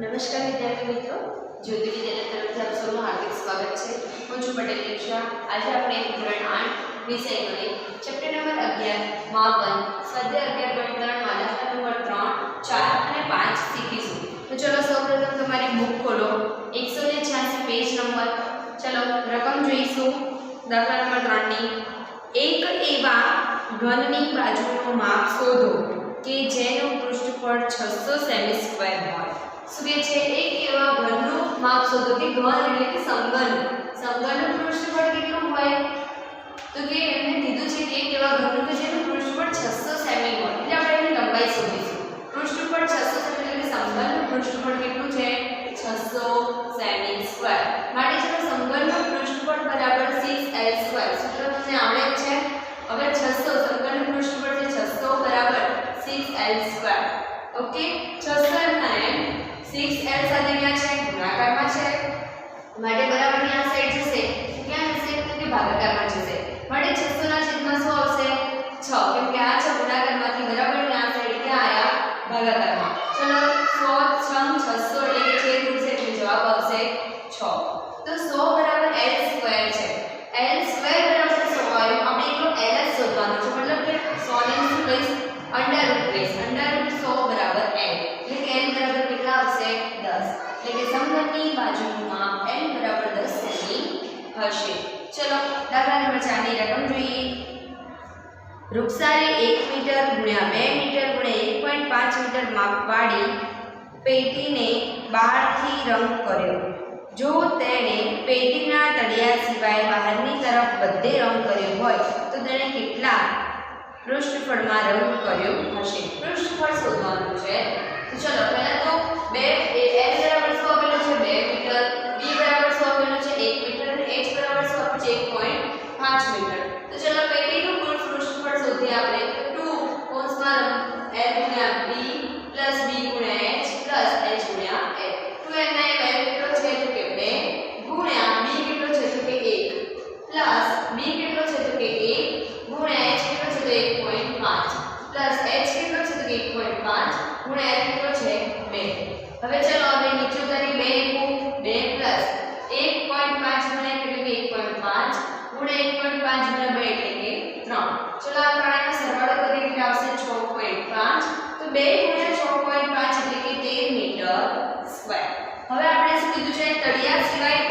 નમસ્કાર વિદ્યાર્થી મિત્રો. જ્યોતિ વિદ્યાલય તરફથી આપ સૌનું હાર્દિક સ્વાગત છે. હું છું પટેલ દીક્ષા આજે આપણે ધોરણ આઠ વિષય ગણિત ચેપ્ટર નંબર અગિયાર, માપન, સ્વાધ્યાય અગિયાર પોઈન્ટ ત્રણ વાદાખલા નંબર ત્રણ, ચાર અને પાંચ શીખીશું. તો ચલો સૌપ્રથમ તમારી બુક ખોલો. એકસો ને છ્યાસી પેજ નંબર. ચલો, રકમ જોઈશું. દાખલા નંબર ત્રણની. એક એવા ઘનની બાજુનું માપ શોધો કે જેનું પૃષ્ઠફળ છસો સેમી સ્ક્વેર સૂર્ય છે એક એવા ઘનનું માપ શોધો કે ઘન એટલે કે સમઘન સમઘનનું પૃષ્ઠફળ કેટલું હોય? તો કે એમને કીધું છે કે એક એવા ઘનનું કે જેનું પૃષ્ઠફળ 600 સેમી હોય. એટલે આપણે એની લંબાઈ શોધીશું. પૃષ્ઠફળ 600 સેમી એટલે કે સમઘનનું પૃષ્ઠફળ કેટલું છે? 600 સેમી સ્ક્વેર. માટે છે સમઘનનું પૃષ્ઠફળ બરાબર 6l સ્ક્વેર સૂત્ર તમને આવડે છે? હવે 600 સમઘનનું પૃષ્ઠફળ છે 600 બરાબર 6l સ્ક્વેર ઓકે 600 માટે બરાબરની આ સાઈડ જશે. ક્યાં જશે તો કે ભાગાકારમાં જશે માટે 600 ના છેદમાં શું આવશે 6 કેમ કે આ છે ગુણાકારમાંથી બરાબરની આ સાઈડ ક્યાં આયા ભાગાકારમાં ચલો 100 6 600 એટલે કે છેદ ઉડશે એટલે જવાબ આવશે 6 તો 100 બરાબર l સ્ક્વેર છે l સ્ક્વેર બરાબર 100 આવ્યો આપણે એકલો l જ શોધવાનો છે મતલબ કે 100 ને શું લઈશ અંડર રૂટ લઈશ અંડર રૂટ 100 બરાબર l એટલે કે l બરાબર કેટલા આવશે 10 એટલે કે સમઘનની બાજુનું માપ l બરાબર 10 સેમી હશે. ચલો દાખલા નંબર 4 ની રકમ જોઈએ. રૂપસારે એક મીટર ગુણ્યા બે મીટર ગુણ્યા 1.5 મીટર માપવાળી પેટીને બહારથી રંગ કર્યો. જો તેણે પેટીના તળિયા સિવાય બહારની તરફ બધે રંગ કર્યો હોય, તો તેણે કેટલા પૃષ્ઠફળમાં રંગ કર્યો હશે? પૃષ્ઠફળ શોધવાનું છે. તો ચલો, પહેલાં તો બે, એ l 1.5 મીટર તો ચલો પેટીનું કુલ પૃષ્ઠફળ શોધીએ આપણે તો 2 કૌંસમાં l ગુણ્યા b પ્લસ b ગુણ્યા h પ્લસ h ગુણ્યા l 2 એમના એમ l કેટલો છે તો કે 2 ગુણ્યા b કેટલો છે તો કે 1 પ્લસ b કેટલો છે તો કે 1 ગુણ્યા h કેટલો છે તો 1.5 પ્લસ h કેટલો છે તો કે 1.5 ગુણ્યા l કેટલો છે 2 હવે ચલો હવે નીચે ઉતારી 2 એકુ 2 પ્લસ 1.5 ગુણ્યા એટલે કે 1.5 ગુણ્યા 1.5 ગુણ્યા 2 એટલે કે 3 ચલો આ ત્રણેયનો સરવાળો કરીએ એટલે આવશે 6.5 તો 2 6.5 એટલે કે 13 મીટર સ્ક્વેર હવે આપણે શું કીધું છે? તળિયા સિવાય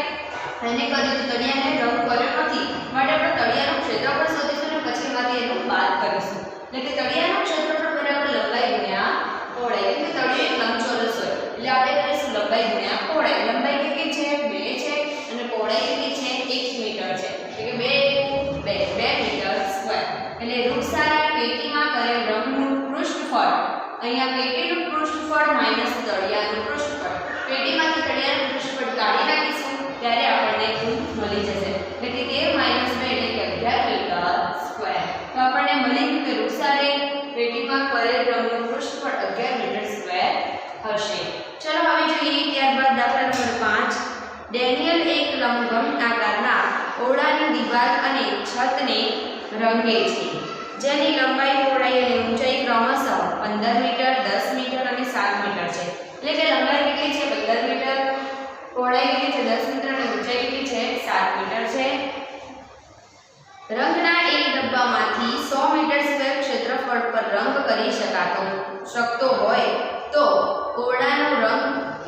એને કર્યું તો તળિયાને રંગ કર્યો નથી. માટે આપણે તળિયાનું ક્ષેત્રફળ શોધીશું અને પછી એમાંથી એનું બાદ કરીશું. એટલે કે તળિયાનું ક્ષેત્રફળ બરાબર લંબાઈ ગુણ્યા પહોળાઈ. એટલે એક લંબચોરસ હોય એટલે આપણે કરીશું લંબાઈ ગુણ્યા પહોળાઈ લંબાઈ કેટલી છે 2 છે અને પહોળાઈ કેટલી છે 1 મીટર છે એટલે કે 2 2 2 મીટર સ્ક્વેર એટલે વૃક્ષારા પેટીમાં કરેલ રંગનું પૃષ્ઠફળ અહીંયા પેટીનું પૃષ્ઠફળ માઇનસ તળિયાનું પૃષ્ઠફળ. પેટીમાંથી તળિયાનું પૃષ્ઠફળ કાઢી નાખીશું, ત્યારે આપણને કુલ મળી જશે. એટલે કે 13 માઇનસ 2 એટલે કે 11 મીટર સ્ક્વેર. તો આપણને મળી ગયું કે વૃક્ષારે પેટીમાં કરેલ રંગનું પૃષ્ઠફળ 11 મીટર સ્ક્વેર હશે. ચલો હવે જોઈએ ત્યારબાદ દાખલા નંબર 5 ડેનિયલ એક લંબઘન આકારના ઓરડાની દિવાલ અને છતને રંગે છે. જેની લંબાઈ પહોળાઈ અને ઊંચાઈ ક્રમશઃ 15 મીટર 10 મીટર અને 7 મીટર છે. એટલે કે લંબાઈ કેટલી છે? 15 મીટર, પહોળાઈ કેટલી છે? 10 મીટર અને ઊંચાઈ કેટલી છે? 7 મીટર છે. રંગના એક ડબ્બામાંથી 100 મીટર સ્ક્વેર ક્ષેત્રફળ પર રંગ કરી શકાતો શકતો હોય તો ઓરડાનો રંગ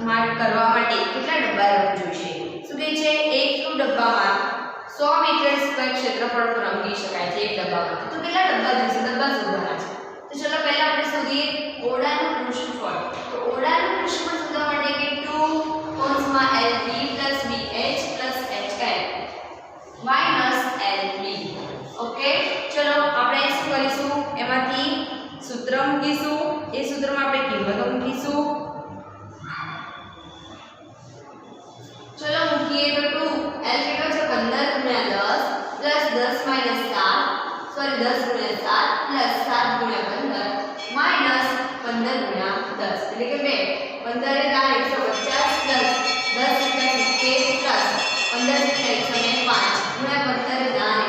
માટ કરવા માટે કેટલા ડબ્બા રંગ જોઈશે? શું કહે છે? એક ડબ્બામાં 100 મીટર સ્ક્વેર ક્ષેત્રફળ પર રંગી શકાય છે એક ડબ્બામાં તો કેટલા ડબ્બા જોઈશે ડબ્બા શોધવાના છે. તો ચલો પહેલા આપણે શોધીએ ઓરડાનું પૃષ્ઠફળ તો ઓરડાનું પૃષ્ઠફળ શોધવા માટે કેટલું? કૌંસમાં LB BH HL minus LB okay ચલો આપણે શું કરીશું? એમાંથી સૂત્ર મૂકીશું. એ સૂત્રમાં આપણે કિંમતો મૂકીશું. સોરી 10 ગુણ્યા 7 પ્લસ 7 ગુણ્યા 15 માઇનસ 15 ગુણ્યા 10 એટલે કે 2 15 એ દાન 150 10 10 એટલે 70 પ્લસ 15 એટલે 105 ગુણ્યા 15 એ દાન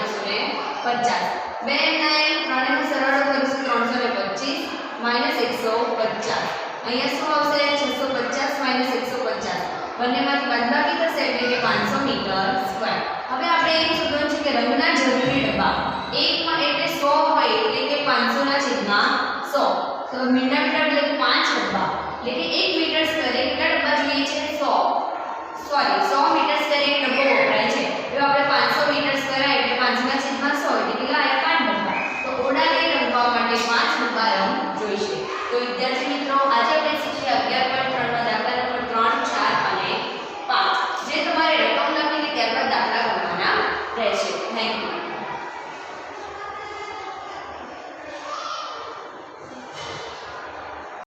150 બે ના એમ ત્રણેયનો સરવાળો કરીશું 325 માઇનસ 150 અહીંયા શું આવશે 650 માઇનસ 150 બંનેમાંથી બાદબાકી થશે એટલે કે પાંચસો મીટર સ્ક્વેર હવે આપણે એ શોધવાનું છે કે એટલે સો હોય એટલે કે પાંચસોના છેદમાં સો. તો મીંડા મીટર એટલે કે પાંચ ડબ્બા. એટલે કે એક મીટર સ્ક્વેરે કેટલા ડબ્બા જોઈએ છે? સો. સોરી સો